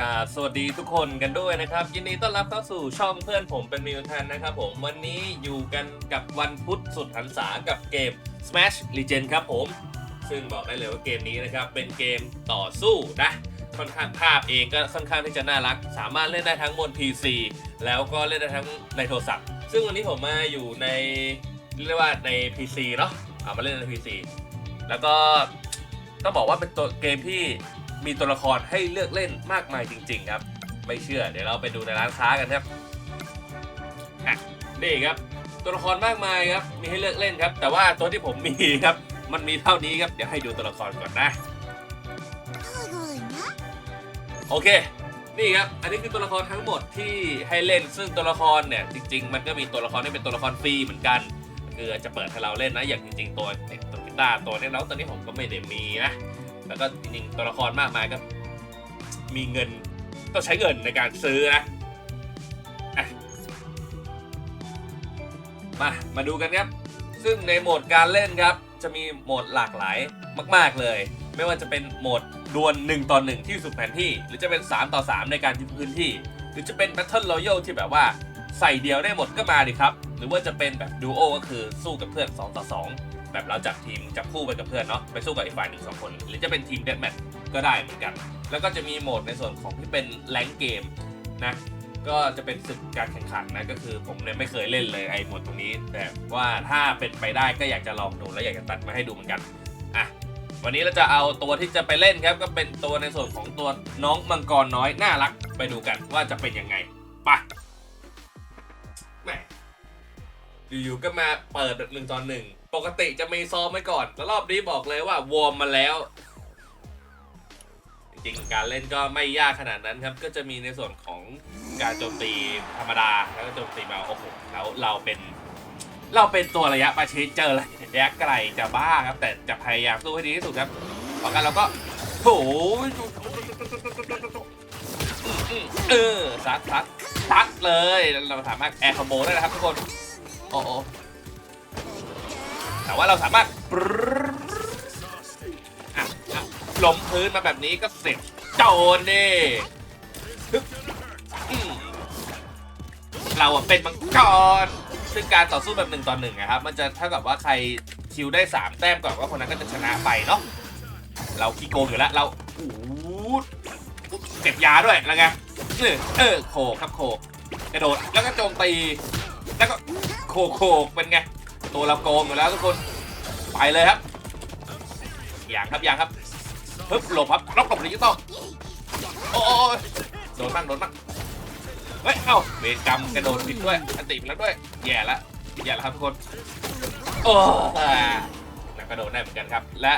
กาบสวัสดีทุกคนกันด้วยนะครับ ยินดีต้อนรับเข้าสู่ช่องเพื่อนผมเป็นมิวทันนะครับผมวันนี้อยู่กันกับวันพุธสุดหันษากับเกม Smash Legend ครับผม ซึ่งบอกได้เลยว่าเกมนี้นะครับ เป็นเกมต่อสู้นะค่อนข้างภาพเองก็ค่อนข้างที่จะน่ารัก สามารถเล่นได้ทั้งบน PC แล้วก็เล่นได้ทั้งในโทรศัพท์ ซึ่งวันนี้ผมมาอยู่ในเรียกว่าใน PC เนาะเอามาเล่นใน PC แล้วก็ต้องบอกว่าเป็นตัวเกมที่ มีตัวละครให้เลือกเล่นมากมายจริง ๆ ครับ ไม่เชื่อเดี๋ยวเราไปดูในร้านค้ากันครับอะนี่ครับ ตัวละครมากมายครับ มีให้เลือกเล่นครับ แต่ว่าตัวที่ผมมีครับ มันมีเท่านี้ครับเดี๋ยวให้ดูตัวละครก่อนนะโอเค นี่ครับ อันนี้คือตัวละครทั้งหมดที่ให้เล่น ซึ่งตัวละครเนี่ยจริง ๆ มันก็มีตัวละครที่เป็นตัวละครฟรีเหมือนกันคือจะเปิดให้เราเล่นนะ อย่างจริง ๆ ตัวเนี่ยตัวกีตาร์ตัวเนี้แล้วตอนนี้ผมก็ไม่ได้มีนะ แล้วก็จริงๆตัวละครมากมายก็มีเงินต้องใช้เงินในการซื้อนะมามาดูกันครับ ซึ่งในโหมดการเล่นครับ จะมีโหมดหลากหลายมาก ๆเลย ไม่ว่าจะเป็นโหมดดวล1ต่อ1ที่สุดแผนที่ หรือจะเป็น 3 ต่อ 3 ในการยึดพื้นที่ หรือจะเป็น Battle Royale ที่แบบว่าใส่เดียวได้หมดก็มาดิครับ หรือว่าจะเป็นแบบดูโอก็คือสู้กับเพื่อน 2 ต่อ 2 แบบเราจับทีมจับคู่ไปกับเพื่อนเนาะไปสู้กับอีกฝ่ายหนึ่งสองคน หรือจะเป็นทีมเด t แมทก็ได้เหมือนกัน แล้วก็จะมีโหมดในส่วนของที่เป็นแรงเกมนะก็จะเป็นศึกการแข่งขันนะก็คือผมเนี่ยไม่เคยเล่นเลยไอ้โหมดตรงนี้ แต่ว่าถ้าเป็นไปได้ก็อยากจะลองดูแล้วอยากจะตัดมาให้ดูเหมือนกันอะวันนี้เราจะเอาตัวที่จะไปเล่นครับก็เป็นตัวในส่วนของตัวน้องมังกรน้อยน่ารักไปดูกันว่าจะเป็นยังไงไปะแหมอยู่ๆก็มาเปิดหนึ่งตอนหนึ่ง ปกติจะมีซ้อมไว้ก่อนแล้วรอบนี้บอกเลยว่าวอร์มมาแล้ว จริงๆการเล่นก็ไม่ยากขนาดนั้นครับ ก็จะมีในส่วนของการโจมตีธรรมดาแล้วก็โจมตีมาโอ้โหแล้วเราเป็น เราเป็นตัวระยะประชิดเจอระยะไกลจะบ้าครับ แต่จะพยายามสู้ให้ดีที่สุดครับต่อกันเราก็โถเออซัดซัดซัดเลย เราสามารถแอร์คอมโบได้นะครับทุกคน โอ้ แต่ว่าเราสามารถล้มพื้นมาแบบนี้ก็เสร็จโจนดิฮึบอืมเราอะเป็นมังกรซึ่งการต่อสู้แบบหนึ่งต่อหนึ่งอะครับ มันจะเท่ากับว่าใครคิวได้ 3 แต้มก่อนว่าคนนั้นก็จะชนะไปเนาะเราขี้โกงอยู่แล้วเราอู้เก็บยาด้วยแล้วไงเออเออโขกครับโขกกระโดดแล้วก็โจมตีแล้วก็โขกโขกเป็นไง ตัวเราโกงอยู่แล้วทุกคน ไปเลยครับอย่างครับอย่างครับฮึบหลบครับล็อกหลบดิจิตอลโอ้ยโดนบ้างโดนบ้างเฮ้ยเอ้าเวรกรรมกระโดดผิดด้วยอันติไปแล้วด้วยแย่ละแย่ละครับทุกคนโอ้นักกระโดดได้เหมือนกันครับ และ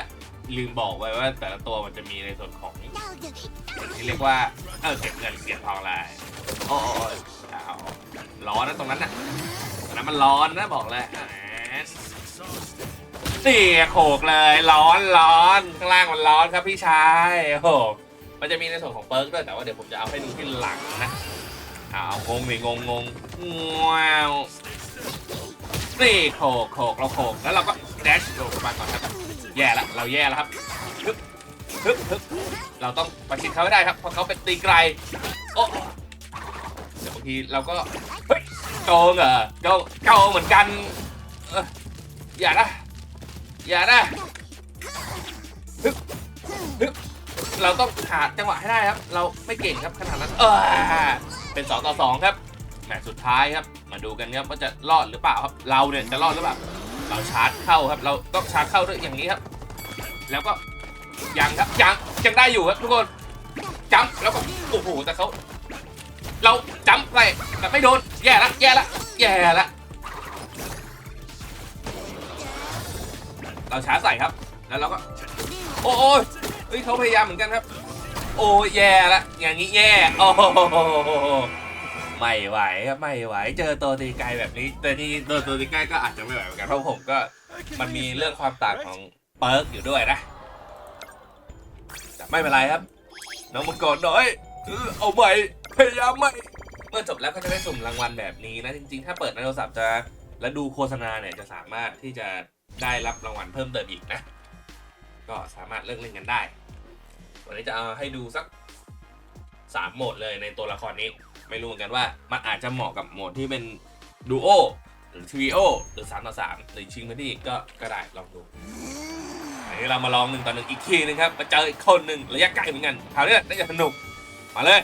ลืมบอกไว้ว่าแต่ละตัวมันจะมีในส่วนของที่เรียกว่าเออเก็บเงินเสียทองอะไรโอ้ยร้อนนะตรงนั้นน่ะตรงนั้นมันร้อนนะบอกเลย นนี่โขกเลยร้อนร้อนข้างล่างมันร้อนครับพี่ชายโอ้โหมันจะมีในส่วนของเปิร์กด้วยแต่ว่าเดี๋ยวผมจะเอาให้ดูที่หลังนะเอางงดิงงงงว้าวนี่โขกโขกเราโขกแล้วเราก็แดชลงมาก่อนครับแย่แล้วเราแย่แล้วครับฮึบฮึบฮึบเราต้องประชิดเขาให้ได้ครับเพราะเขาเป็นตีไกลโอ้เดี๋ยวบางทีเราก็เฮ้ยโกงเหรอโกงโกงเหมือนกัน อย่านะ อย่านะฮึบฮึบเราต้องหาจังหวะให้ได้ครับ เราไม่เก่งครับขนาดนั้น เออเป็น2ต่อ2ครับแมตช์สุดท้ายครับ มาดูกันครับว่าจะรอดหรือเปล่าครับ เราเนี่ยจะรอดหรือเปล่า เราชาร์จเข้าครับ เราต้องชาร์จเข้าด้วยอย่างนี้ครับ แล้วก็ยังครับยังยังได้อยู่ครับทุกคนจัมป์แล้วก็โอ้โหแต่เขาเราจัมป์ไปแต่ไม่โดนแย่ละแย่ละแย่ละ เราช้าใส่ครับ แล้วเราก็ โอ้ยเฮ้ยเขาพยายามเหมือนกันครับ โอ้ยแย่ละอย่างนี้แย่โอ้โหไม่ไหวครับไม่ไหว เจอตัวตีไกลแบบนี้แต่ที่ตัวตัวตีไกลก็อาจจะไม่ไหวเหมือนกันเพราะผมก็มันมีเรื่องความต่างของเปิร์กอยู่ด้วยนะแต่ไม่เป็นไรครับ น้องมังกรน้อยเอาใหม่พยายามใหม่เมื่อจบแล้วก็จะได้สุ่มรางวัลแบบนี้นะจริงๆ ถ้าเปิดในโทรศัพท์จะแล้วดูโฆษณาเนี่ยจะสามารถที่จะ ได้รับรางวัลเพิ่มเติมอีกนะ ก็สามารถเลือกเล่นกันได้ วันนี้จะเอาให้ดูสัก 3 โหมดเลยในตัวละครนี้ ไม่รู้เหมือนกันว่ามันอาจจะเหมาะกับโหมดที่เป็นดูโอหรือทรีโอหรือ3ต่อ3หรือชิงพื้นที่ก็ก็ได้ลองดูอันนี้เรามาลองหนึ่งต่อหนึ่งอีกทีนึงครับ มาเจออีกคนหนึ่งระยะไกลเหมือนกันคราวนี้น่าจะสนุก มาเลย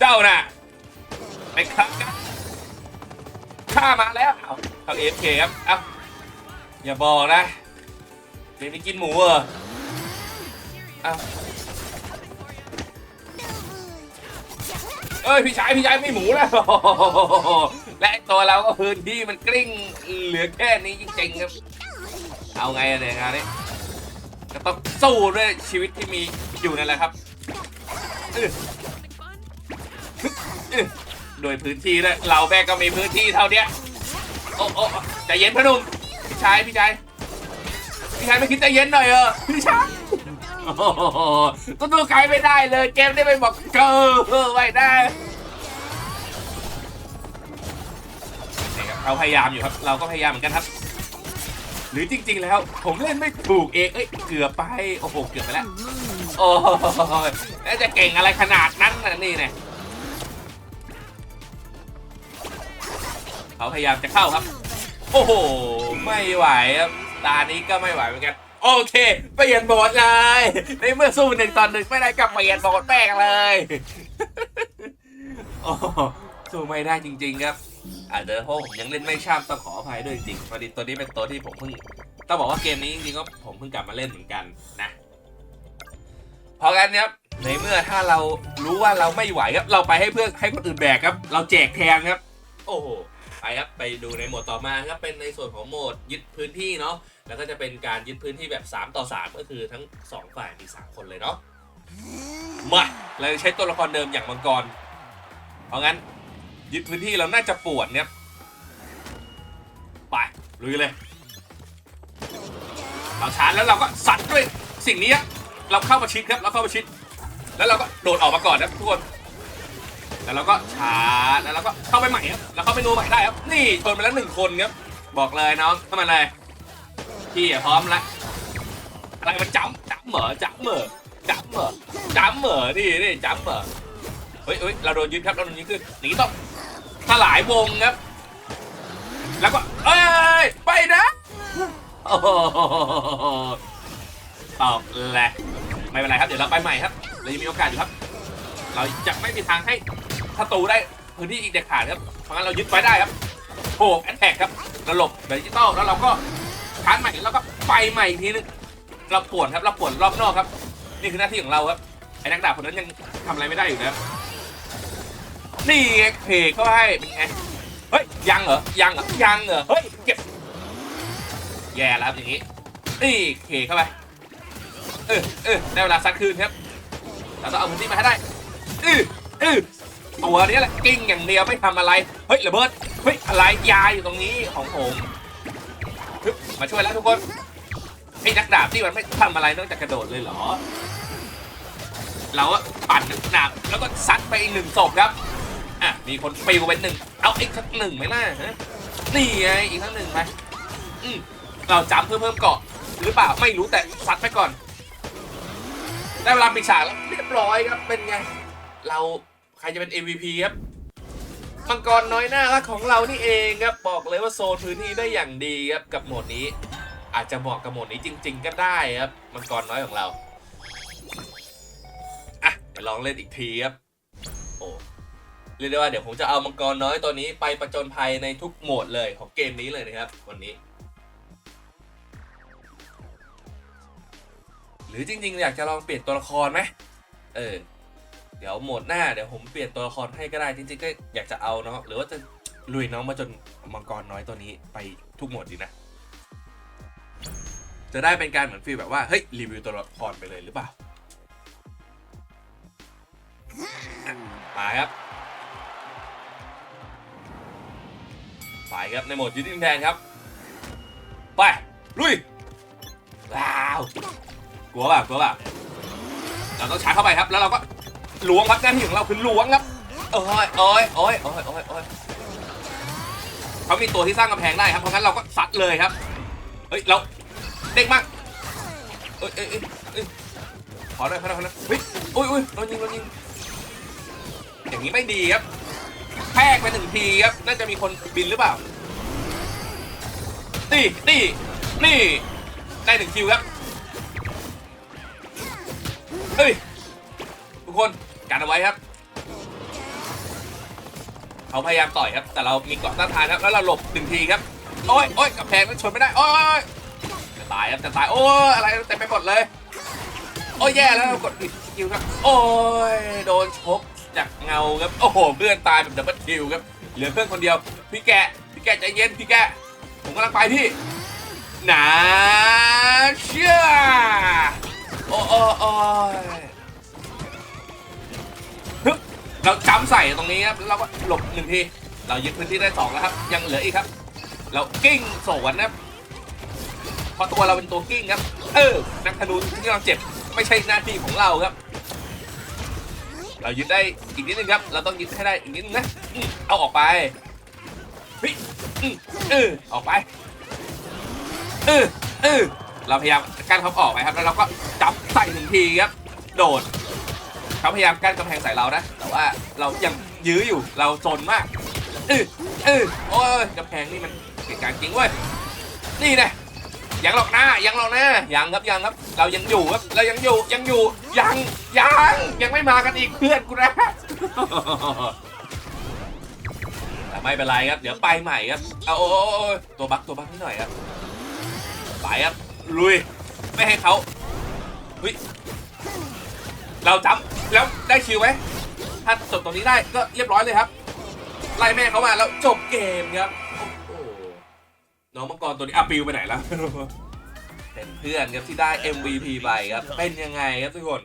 เจ้าน่ะไปครับข้ามาแล้ว เอาเอเอฟเคครับเอาอย่าบอกนะเดี๋ยวไปกินหมูเหรอเอาเอ้ยพี่ชายพี่ชายไม่หมูแล้วและตัวเราก็พื้นที่มันกลิ้งเหลือแค่นี้จริงๆครับ เอาไงอะเนี่ยงานนี้ก็ต้องสู้ด้วยชีวิตที่มีอยู่นั่นแหละครับอื้ออื้อโดยพื้นที่ด้วยเราแม่ก็มีพื้นที่เท่าเนี้ย โอ้โอ้ใจเย็นพอหนุ่มพี่ชายพี่ชายพี่ชายไม่คิดใจเย็นหน่อยเออพี่ชายตัวตัวใครไม่ได้เลย เกมได้ไปบอกเกอไว้ได้นี่ครับเขาพยายามอยู่ครับ เราก็พยายามเหมือนกันครับ หรือจริง ๆ แล้ว ผมเล่นไม่ถูกเองเอ้ยเกือบไปโอ้โหเกือบไปแล้วโอ้ยแล้วจะเก่งอะไรขนาดนั้นน่ะนี่เนี่ย เขาพยายามจะเข้าครับ โอ้โห ไม่ไหวครับ ตานี้ก็ไม่ไหวเหมือนกัน โอเค เปลี่ยนโหมดเลย ในเมื่อสู้หนึ่งตอนหนึ่งไม่ได้ก็เปลี่ยนโหมดแป้งเลยโอ้โหสู้ไม่ได้จริง ๆ ครับอาจจะเพราะผมยังเล่นไม่ช่ำต้องขออภัยด้วยจริงๆพอดีตัวนี้เป็นตัวที่ผมเพิ่งต้องบอกว่าเกมนี้จริงๆก็ผมเพิ่งกลับมาเล่นเหมือนกันนะพราะงั้นครับในเมื่อถ้าเรารู้ว่าเราไม่ไหวครับ เราไปให้เพื่อนให้คนอื่นแบกครับ เราแจกแทนครับ โอ้โห ไปครับไปดูในโหมดต่อมาครับเป็นในส่วนของโหมดยึดพื้นที่เนาะแล้วก็จะเป็นการยึดพื้นที่แบบ 3 ต่อ 3 ก็คือทั้ง 2 ฝ่ายมี 3 คนเลยเนาะมาเราจะใช้ตัวละครเดิมอย่างมังกรเพราะงั้นยึดพื้นที่เราน่าจะปวดเนี่ยไปลุยเลย เราชาร์จแล้วเราก็สัตว์ด้วยสิ่งนี้เราเข้ามาชิดครับเราเข้ามาชิด แล้วเราก็โดดออกมาก่อนครับทุกคน แล้วเราก็ชาร์จแล้วเราก็เข้าไปใหม่ครับแล้วเข้าไปนูใหม่ได้ครับนี่ชนไปแล้วหนึ่งคนครับบอกเลยน้องเข้ามาเลยพี่พร้อมล้วอะไรมันจ้ำจ้ำเหมอจ้ำเหมอจ้ำเหมอจ้ำเหมอนี่นี่จ้ำเหมอเฮ้ยเฮ้ยเราโดนยึดครับเราโดนยึดขึ้นหนีต้องถลายวงครับ แล้วก็เอ้ยไปนะโอ้โหตอบแหละไม่เป็นไรครับเดี๋ยวเราไปใหม่ครับเรายังมีโอกาสอยู่ครับ เราจะไม่มีทางให้ ศัตรูได้พื้นที่อีกเด็ดขาดครับเพราะงั้นเรายึดไว้ได้ครับโผล่แอนแทกครับราหลบดิจิตอลแล้วเราก็ชาร์จใหม่แล้วก็ไปใหม่อีกทีนึงเราปวดครับเราปวดรอบนอกครับ นี่คือหน้าที่ของเราครับไอ้นักดาบคนนั้นยังทำอะไรไม่ได้อยู่นะครับนี่ไงเพกเข้าให้เป็นไงเฮ้ยยังเหรอยังเหรอยังเหรอเฮ้ยเก็บแย่แล้วอย่างนี้นี่เคเข้าไปเออเออได้เวลาซัดคืนครับเราต้องเอาพื้นที่มาให้ได้อืออือ ตัวนี้แหละกิ้งอย่างเดียวไม่ทำอะไร เฮ้ยระเบิด เฮ้ยอะไรยาอยู่ตรงนี้ของผมมาช่วยแล้วทุกคนไอ้นักดาบที่มันไม่ทำอะไรนอกจากกระโดดเลยเหรอ เราก็ปั่นดาบแล้วก็ซัดไปอีกหนึ่งศพครับ อะมีคนปิวไปหนึ่ง เอาอีกสักหนึ่งไหมล่ะฮะ นี่ไงอีกสักหนึ่งไปอืมเราจำเพื่อเพิ่มเกาะหรือเปล่าไม่รู้แต่ซัดไปก่อน ได้เวลาปิดฉากแล้วเรียบร้อยครับเป็นไง เรา ใครจะเป็น MVP ครับมังกรน้อยหน้ารักของเรานี่เองครับบอกเลยว่าโซนพื้นที่ได้อย่างดีครับกับโหมดนี้ อาจจะเหมาะกับโหมดนี้จริง ๆ ก็ได้ครับมังกรน้อยของเราอะเดี๋ยวลองเล่นอีกทีครับโอ้เรียกได้ว่าเดี๋ยวผมจะเอามังกรน้อยตัวนี้ไปประจนภัยในทุกโหมดเลยของเกมนี้เลยนะครับ วันนี้ หรือจริง ๆ อยากจะลองเปลี่ยนตัวละครไหมเออ เดี๋ยวโหมดหน้าเดี๋ยวผมเปลี่ยนตัวละครให้ก็ได้จริงๆก็อยากจะเอาเนาะหรือว่าจะลุยน้องมาจนมังกรน้อยตัวนี้ไปทุกโหมดดีนะ จะได้เป็นการเหมือนฟีลแบบว่าเฮ้ยรีวิวตัวละครไปเลยหรือเปล่าอะมาครับไปครับในโหมดยึดดินแดนครับ ไปลุยว้าวกลัวป่ะกลัวป่ะเราต้องชาร์จเข้าไปครับแล้วเราก็ ล้วงครับหน้าที่ของเราคือล้วงครับโอ้ยโอ้ยโอ้ยโอ้ยโอ้ยโอ้ยเขามีตัวที่สร้างกำแพงได้ครับเพราะงั้นเราก็ซัดเลยครับเฮ้ยเราเด้งมากเอ้ยเอ้ยเอ้ยเอ้ยขอหน่อยขอหน่อยขอหน่อยเฮ้ยอุ้ยอุ้ยโดนยิงโดนยิงอย่างนี้ไม่ดีครับแพกไปหนึ่งทีครับน่าจะมีคนบินหรือเปล่านี่นี่นี่ได้หนึ่งคิวครับเฮ้ยทุกคน กันเอาไว้ครับเขาพยายามต่อยครับ แต่เรามีเกาะต้านทานครับแล้วเราหลบหนึ่งทีครับโอ้ยโอ้ยกับแพงมันชนไม่ได้โอ้ยจะตายครับจะตายโอ้ยอะไรเต็มไปหมดเลยโอ้ยแย่แล้วกดผิดคิวครับ โอ้ยโดนชกจากเงาครับโอ้โหเพื่อนตายแบบดับเบิลคิวครับเหลือเพื่อนคนเดียวพี่แกะพี่แกะใจเย็นพี่แกะผมกำลังไปพี่หนาเชื่อโอ้โอ้โอ้ เราจำใส่ตรงนี้ครับเราก็หลบหนึ่งทีเรายึดพื้นที่ได้สองแล้วครับ ยังเหลืออีกครับ เรากิ้งสวนนะครับเพราะตัวเราเป็นตัวกิ้งครับ เออนักธนูที่เราเจ็บไม่ใช่หน้าที่ของเราครับ เรายึดได้อีกนิดนึงครับ เราต้องยึดให้ได้อีกนิดนึงนะเอาออกไปเฮ้ยอืมเออออกไปเออเออเราพยายามกั้นเขาออกไปครับแล้วเราก็จับใส่หนึ่งทีครับ โดด เขาพยายามกั้นกำแพงใส่เรานะ แต่ว่าเรายังยื้ออยู่เราโซนมากเออเออโอ้ยกำแพงนี่มันเกิดการจริงเว้ยนี่นะยังหรอกนะยังหรอกนะยังครับยังครับ เรายังอยู่ครับเรายังอยู่ยังอยู่ยังยังยังไม่มากันอีกเพื่อนกูนะแต่ไม่เป็นไรครับ เดี๋ยวไปใหม่ครับเอาโอ้โอ้โอ้ตัวบักตัวบักนิดหน่อยครับไปครับลุยไม่ให้เขาเฮ้ย เราจำแล้วได้คิวไหมถ้าจบตรงนี้ได้ก็เรียบร้อยเลยครับ ไล่แม่เขามาแล้วจบเกมครับโอ้โหน้องมังกรตัวนี้อะปิวไปไหนแล้วเป็นเพื่อนครับที่ได้ MVP ไปครับเป็นยังไงครับทุกคน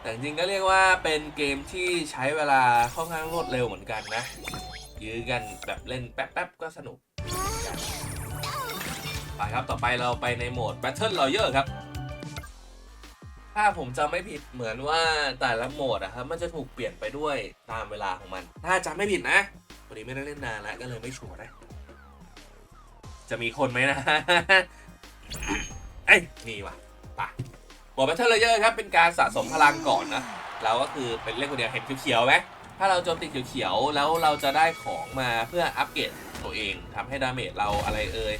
แต่จริงก็เรียกว่าเป็นเกมที่ใช้เวลาค่อนข้างรวดเร็วเหมือนกันนะ ยื้อกันแบบเล่นแป๊บๆก็สนุกไปครับต่อไปเราไปในโหมด Battle Royale ครับ ถ้าผมจำไม่ผิดเหมือนว่าแต่ละโหมดอะครับมันจะถูกเปลี่ยนไปด้วยตามเวลาของมัน ถ้าจำไม่ผิดนะวันนี้ไม่ได้เล่นนานแล้วก็เลยไม่ชัวร์นะจะมีคนไหมนะเอ้ยมีว่ะปโหมด Battle Royale ครับเป็นการสะสมพลังก่อนนะเราก็คือเป็นเล่นคนเดียวเห็นเขียวๆไหมถ้าเราโจมตีเขียวๆแล้วเราจะได้ของมาเพื่ออัปเกรดตัวเองทำให้ดาเมจเราอะไรเอ่ย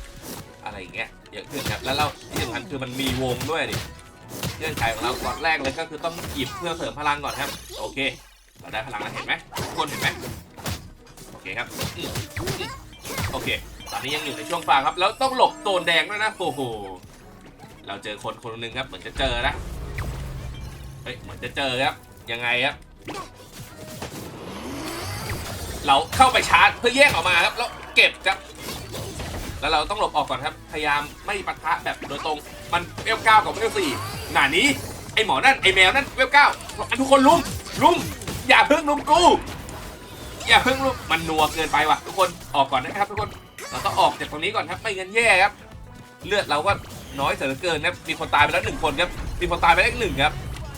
อะไรอย่างเงี้ยเยอะขึ้นครับแล้วเราที่สำคัญคือมันมีวงด้วยดิ เงื่อนไขของเราก่อนแรกเลยก็คือต้องหยิบเพื่อเสริมพลังก่อนครับ โอเค เราได้พลังแล้วเห็นไหมทุกคนเห็นไหมโอเคครับโอเค ตอนนี้ยังอยู่ในช่วงฟางครับ แล้วต้องหลบโซนแดงด้วยนะโอ้โหเราเจอคนคนหนึ่งครับ เหมือนจะเจอนะเฮ้ยเหมือนจะเจอครับยังไงครับ เราเข้าไปชาร์จเพื่อแยกออกมาครับแล้วเก็บครับแล้วเราต้องหลบออกก่อนครับ พยายามไม่ปะทะแบบโดยตรง มันเวลเก้ากับเวลสี่ หนานี้ไอหมอนั่นไอแมวนั่นเวลเก้าทุกคนลุมลุมอย่าเพิ่งลุมกูอย่าเพิ่งลุมมันนัวเกินไปว่ะทุกคนออกก่อนนะครับทุกคนเราต้องออกจากตรงนี้ก่อนครับไม่งั้นแย่ครับ เลือดเราก็น้อยเสียเหลือเกินครับมีคนตายไปแล้วหนึ่งคนครับมีคนตายไปแล้วหนึ่งครับ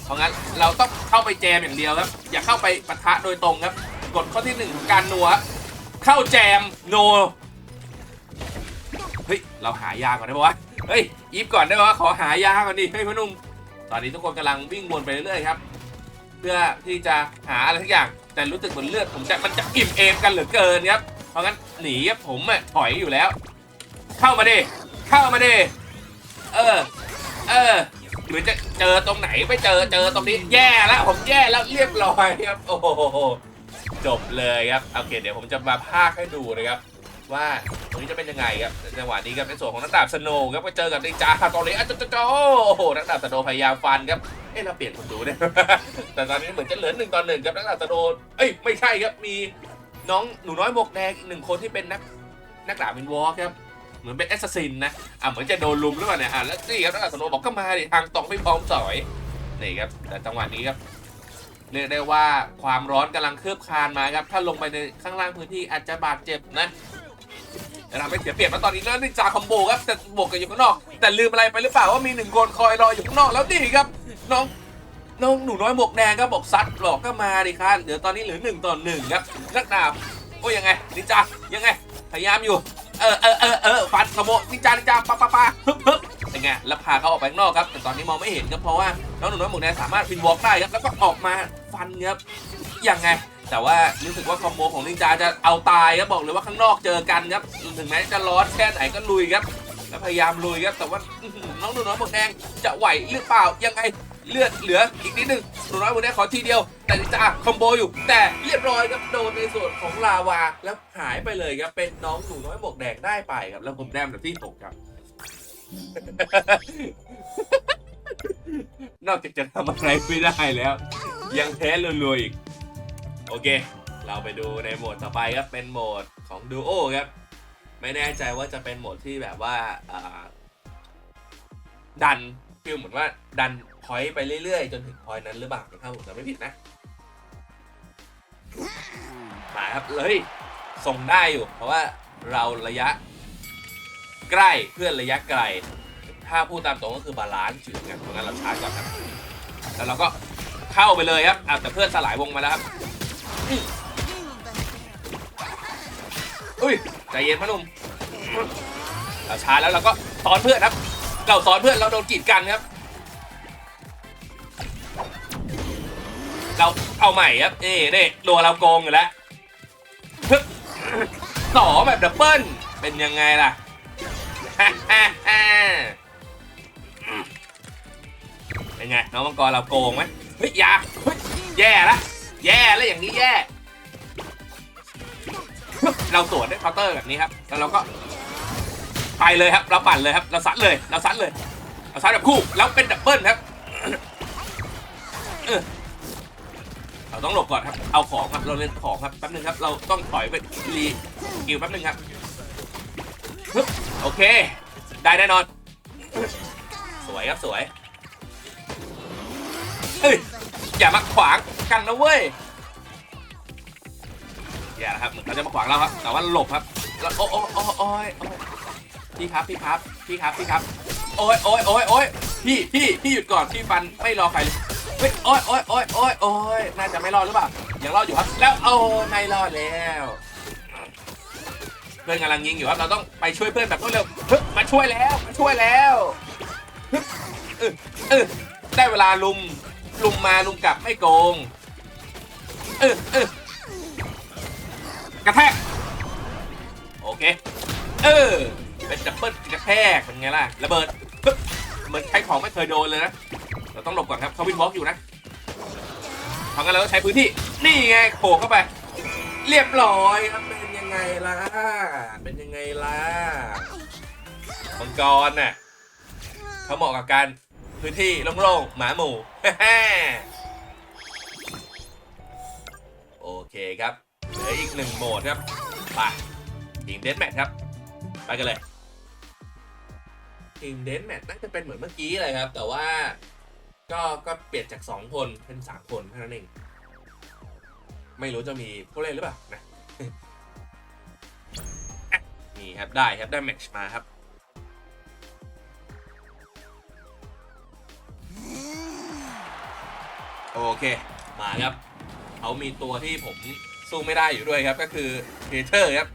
เพราะงั้นเราต้องเข้าไปแจมอย่างเดียวครับ อย่าเข้าไปปะทะโดยตรงครับกฎข้อที่หนึ่งของการนัวเข้าแจมโนเฮ้ยเราหายาก่อนได้ปะวะ เฮ้ยอีฟก่อนได้ปะวะขอหายาก่อนดิเฮ้ยพ่นุ่มตอนนี้ทุกคนกำลังวิ่งวนไปเรื่อยๆครับ เพื่อที่จะหาอะไรทุกอย่าง แต่รู้สึกเหมือนเลือดผมจะมันจะอิ่มเอมกันเหลือเกินครับ เพราะงั้นหนีครับผมอะถอยอยู่แล้ว เข้ามาดิเข้ามาดิเออ เออเหมือนจะเจอตรงไหนไม่เจอเจอตรงนี้แย่แล้วผมแย่แล้วเรียบร้อยครับ โอ้โหจบเลยครับโอเค เดี๋ยวผมจะมาพากให้ดูนะครับ ว่าตรงนี้จะเป็นยังไงครับจังหวะนี้ครับในส่วนของนักดาบสโนว์ครับก็เจอกับนิจาตอนนี้อะโจโจโจโอ้โหนักดาบสโนว์พยายามฟันครับเอ๊ะเราเปลี่ยนคนดูเนี่ยแต่ตอนนี้เหมือนจะเหลือหนึ่งต่อหนึ่งครับนักดาบสโนว์เอ้ยไม่ใช่ครับมีน้องหนูน้อยหมวกแดงอีกหนึ่งคนที่เป็นนักนักดาบเป็นวอลครับเหมือนเป็นแอสซัสซินนะอะเหมือนจะโดนลุมหรือเปล่าเนี่ยอะแล้วนี่ครับนักดาบสโนว์บอกก็มาดิทางตรงไม่พร้อมสอยนี่ครับแต่จังหวะนี้ครับเรียกได้ว่าความร้อนกำลังเคลือบคลานมาครับ ถ้าลงไปในข้างล่างพื้นที่อาจจะบาดเจ็บนะ จะทำให้เสียเปรียบแล้วตอนนี้เริ่มนินจาคอมโบครับแต่บวกกันอยู่ข้างนอก แต่ลืมอะไรไปหรือเปล่าว่ามีหนึ่งคนคอยรออยู่ข้างนอกแล้วนี่ครับน้องน้องหนูน้อยหมวกแดงก็บอกซัดบอกก็มาดิครับเดี๋ยวตอนนี้เหลือหนึ่งต่อหนึ่งครับนักดาบโอ้ยยังไงนินจายังไงพยายามอยู่เออเออเออเออฟันขโมยนินจานินจาปะปะปะฮึบฮึบเป็นไงแล้วพาเขาออกไปข้างนอกครับแต่ตอนนี้มองไม่เห็นครับเพราะว่าน้องหนูน้อยหมวกแดงสามารถฟินวอล์กได้ครับแล้วก็ออกมาฟันครับยังไง แต่ว่ารู้สึกว่าคอมโบของนินจาจะเอาตายครับบอกเลยว่าข้างนอกเจอกันครับถึงแม้จะร้อนแค่ไหนก็ลุยครับแล้วพยายามลุยครับแต่ว่าน้องหนูน้อยหมวกแดงจะไหวหรือเปล่ายังไงเลือดเหลืออีกนิดนึงหนูน้อยหมวกแดงขอทีเดียว แต่นินจาคอมโบอยู่ แต่เรียบร้อยครับโดนในส่วนของลาวาแล้วหายไปเลยครับเป็นน้องหนูน้อยหมวกแดงได้ไปครับแล้วผมแดมแบบที่หกครับนอกจากจะทำอะไรไม่ได้แล้ว ยังแพ้รัวๆอีก โอเค เราไปดูในโหมดต่อไปครับเป็นโหมดของดูโอครับ ไม่แน่ใจว่าจะเป็นโหมดที่แบบว่าดันฟีลเหมือนว่าดันพอยต์ไปเรื่อยๆ จนถึงพอยต์นั้นหรือเปล่าถ้าผมจำไม่ผิดนะมาครับเลยส่งได้อยู่ เพราะว่าเราระยะใกล้เพื่อนระยะไกล ถ้าพูดตามตรงก็คือบาลานซ์จืดกันเพราะงั้นเราชาร์จก่อนครับ แล้วเราก็เข้าไปเลยครับอะแต่เพื่อนสลายวงมาแล้วครับ อุ้ยใจเย็นพ่หนุ่มเราช้าแล้วเราก็ซ้อนเพื่อนครับ เราซ้อนเพื่อนเราโดนกีดกันครับ เราเอาใหม่ครับเอ้เนี่รัวเราโกงอยู่แล้วฮึบต่อแบบดับเบิลเป็นยังไงล่ะเป็นไงน้องมังกรเราโกงไหมเฮ้ยยาเฮ้ยแย่ละ แย่แล้วอย่างนี้แย่ เราสวนด้วยเคาน์เตอร์แบบนี้ครับ แล้วเราก็ ไปเลยครับ เราปั่นเลยครับ เราซัดเลย เราซัดเลย เราซัดแบบคู่ แล้วเป็นดับเบิลครับเราต้องหลบก่อนครับ เอาของครับ เราเล่นของครับแป๊บนึงครับ เราต้องถอยไปรีกิลแป๊บนึงครับฮึบโอเค ได้แน่นอน สวยครับสวย เอ้ยอย่ามาขวางกันนะเว้ย อย่านะครับเหมือนเขาจะมาขวางเราครับ แต่ว่าหลบครับแล้วโอ้โอ้โอ้โอ้ยพี่ครับพี่ครับพี่ครับพี่ครับ โอ้ยโอ้ยโอ้ยโอ้ยพี่พี่พี่หยุดก่อนพี่ฟันไม่รอใครเลยเฮ้ยโอ้ยโอ้ยโอ้ยโอ้ยโอ้ยน่าจะไม่รอดหรือเปล่ายังรอดอยู่ครับ แล้วโอ้ไม่รอดแล้วเพื่อนกำลังยิงอยู่ครับเราต้องไปช่วยเพื่อนแบบรวดเร็วมาช่วยแล้วมาช่วยแล้วเออเออได้เวลาลุมลุมมาลุมกลับไม่โกงเออเออ กระแทก โอเค เออ เป็นดับเบิลกระแทกเป็นไงล่ะ ระเบิดปึ๊บเหมือนใช้ของไม่เคยโดนเลยนะ เราต้องหลบก่อนครับเขาวินวอล์กอยู่นะเพราะงั้นเราต้องใช้พื้นที่ นี่ไงโขกเข้าไป เรียบร้อยครับเป็นยังไงล่ะ เป็นยังไงล่ะมังกรน่ะเขาเหมาะกับการพื้นที่โล่งๆหมาหมู่โอเคครับ ลืออีกหนึ่งโหมดครับ ไปทีมเดนแมทครับ ไปกันเลยทีมเดนแมทน่าจะเป็นเหมือนเมื่อกี้เลยครับ แต่ว่าก็ก็เปลี่ยนจาก 2 คนเป็น 3 คนเท่านั้นเอง ไม่รู้จะมีผู้เล่นหรือเปล่านะนี่ครับได้ครับได้แมช์มาครับโอเค มาครับ เขามีตัวที่ผม สู้ไม่ได้อยู่ด้วยครับก็คือเทเทอร์ครับ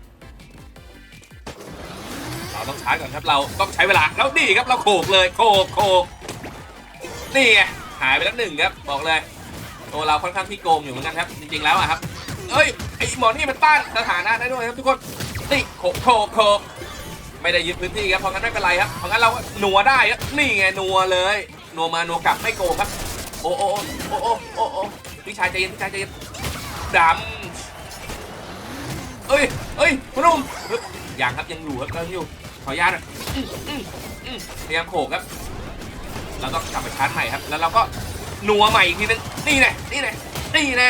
เราต้องชาร์จก่อนครับเราต้องใช้เวลาแล้วนี่ครับเราโขกเลยโขกโขกนี่ไงหายไปแล้วหนึ่งครับบอกเลยตัวเราค่อนข้างที่โกงอยู่เหมือนกันครับจริงๆแล้วอะครับเอ้ยไอหมอนี่มันต้านสถานะได้ด้วยครับทุกคนนี่โขกโขกโขกไม่ได้ยึดพื้นที่ครับเพราะงั้นไม่เป็นไรครับเพราะงั้นเราก็นัวได้ครับนี่ไงหนัวเลยหนัวมาหนัวกลับไม่โกงครับ โอ้โอ้โอ้โอ้โอ้โอ้พี่ชายใจเย็นพี่ชายใจเย็นดำ เอ้ยเอ้ยคุณนุ่มเฮ้ยยังครับยังอยู่ครับยังอยู่ขออนุญาตพยายามโขกครับเราต้องกลับไปชาร์จใหม่ครับ แล้วเราก็นัวใหม่อีกทีนึงนี่แน่นี่แน่นี่แน่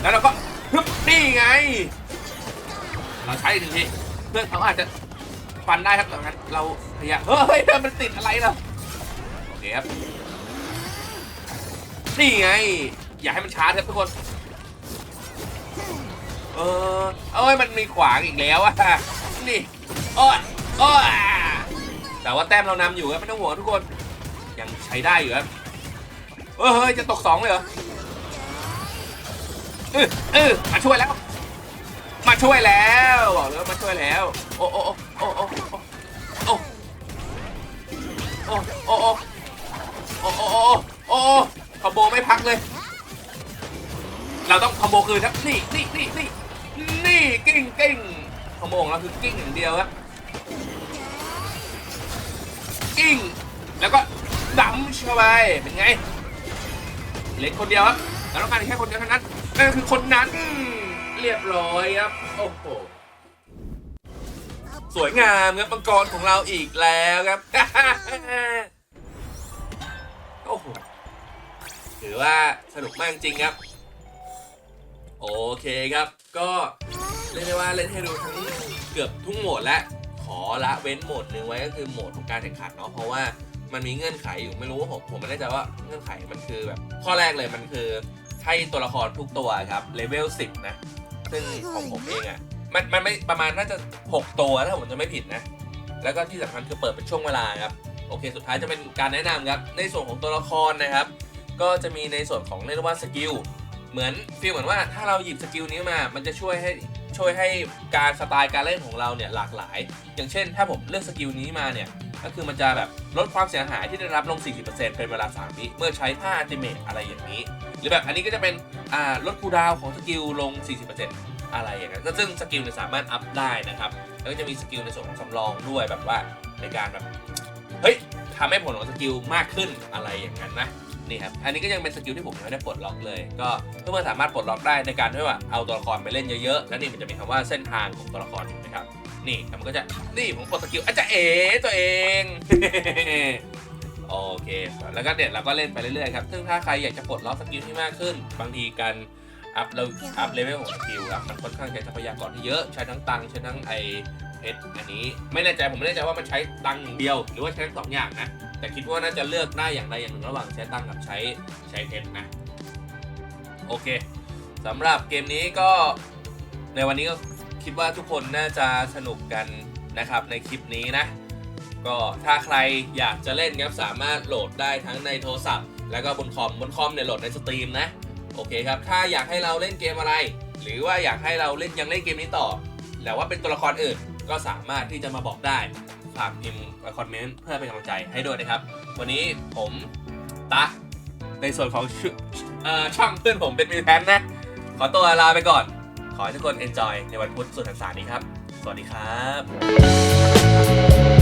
แล้วเราก็ฮึบนี่ไง เราใช้หนึ่งทีเพื่อนเขาอาจจะฟันได้ครับแต่งั้นเราพยายามเฮ้ยมันติดอะไรล่ะโอเคครับนี่ไง อย่าให้มันชาร์จครับทุกคน เออเอ้ยมันมีขวางอีกแล้วอะนี่โอ้ยโอ้ยแต่ว่าแต้มเรานำอยู่ครับไม่ต้องห่วงทุกคน ยังใช้ได้อยู่ครับเออเฮ้ยจะตกสองเลยเหรอเออเออมาช่วยแล้ว มาช่วยแล้วบอกเลยว่ามาช่วยแล้ว โอ้โอ้โอ้โอ้โอ้โอ้โอ้โอ้โอ้โอ้โอ้โอ้โอ้โอ้คอมโบไม่พักเลย เราต้องคอมโบคืนครับนี่นี่นี่นี่นี่ กิ้งกิ้งคอมงเราคือกิ้งอย่างเดียวครับกิ้งแล้วก็ดัมเข้าไปเป็นไงเล็กคนเดียวครับเราต้องการแค่คนเดียวเท่านั้นนั่นคือคนนั้นเรียบร้อยครับโอ้โหสวยงามครับมังกรของเราอีกแล้วครับโอ้โหถือว่าสนุกมากจริงครับ โอเคครับก็ เรียกได้ว่าเล่นให้ดูทั้งเกือบทุกโหมดและขอละเว้นโหมดหนึ่งไว้ก็คือโหมดของการแข่งขันเนาะเพราะว่ามันมีเงื่อนไขอยู่ไม่รู้ว่าผมผมไม่แน่ใจว่าเงื่อนไขมันคือแบบข้อแรกเลยมันคือให้ตัวละครทุกตัวครับเลเวล10 นะ ซึ่งของผมเองอะ่ะมันมันไม่ประมาณน่าจะ 6 ตัวถ้าผมจะไม่ผิดนะ แล้วก็ที่สำคัญคือเปิดเป็นช่วงเวลาครับโอเคสุดท้ายจะเป็นการแนะนำครับในส่วนของตัวละครนะครับ ก็จะมีในส่วนของเรียกว่าสกิลเหมือนฟีลเหมือนว่าถ้าเราหยิบสกิลนี้มา มันจะช่วยให้ ช่วยให้การสไตล์การเล่นของเราเนี่ยหลากหลาย อย่างเช่น ถ้าผมเลือกสกิลนี้มาเนี่ยก็คือมันจะแบบลดความเสียหายที่ได้รับลง 40%เป็นเวลา3วิเมื่อใช้ท่าอัติเมตอะไรอย่างนี้ หรือแบบอันนี้ก็จะเป็นลดคูดาวของสกิลลง 40%อะไรอย่างนั้นก็ซึ่งสกิลเนี่ยสามารถอัพได้นะครับ แล้วก็จะมีสกิลในส่วนของสำรองด้วยแบบว่าในการแบบ เฮ้ยทำให้ผลของสกิลมากขึ้นอะไรอย่างนั้นนะ นี่ครับ อันนี้ก็ยังเป็นสกิลที่ผมยังไม่ได้ปลดล็อกเลย ก็เพื่อนๆสามารถปลดล็อกได้ในการที่ว่าเอาตัวละครไปเล่นเยอะๆ แล้วนี่มันจะมีคำว่าเส้นทางของตัวละครถูกไหมครับ นี่มันก็จะ นี่ผมกดสกิลอาจจะเอ๋ตัวเองโอเค แล้วก็เด็ดเราก็เล่นไปเรื่อยๆครับ ซึ่งถ้าใครอยากจะปลดล็อกสกิลที่มากขึ้น บางทีการอัพเราอัพเลเวลของสกิลครับมันค่อนข้างใช้ทรัพยากรที่เยอะ ใช้ทั้งตังค์ใช้ทั้งไอเพชรอันนี้ ไม่แน่ใจผมไม่แน่ใจว่ามันใช้ตังค์อย่างเดียว หรือว่าใช้ทั้งสองอย่างนะ แต่คิดว่าน่าจะเลือกได้อย่างใดอย่างหนึ่งระหว่างใช้ตังกับใช้ใช้เพชรนะ โอเคสำหรับเกมนี้ก็ในวันนี้ก็คิดว่าทุกคนน่าจะสนุกกันนะครับในคลิปนี้นะ ก็ถ้าใครอยากจะเล่นครับสามารถโหลดได้ทั้งในโทรศัพท์ แล้วก็บนคอมบนคอมเนี่ยโหลดในสตรีมนะโอเคครับ ถ้าอยากให้เราเล่นเกมอะไร หรือว่าอยากให้เราเล่นยังเล่นเกมนี้ต่อแต่ว่าเป็นตัวละครอื่นก็สามารถที่จะมาบอกได้ ฝากพิมพ์คอมเมนต์เพื่อเป็นกำลังใจให้ด้วยนะครับ วันนี้ผมตะในส่วนของช่อช่องเพื่อนผมเป็นมีแพนนะ ขอตัวลาไปก่อน ขอให้ทุกคน enjoy ในวันพุธสุดสัปดาห์นี้ครับ สวัสดีครับ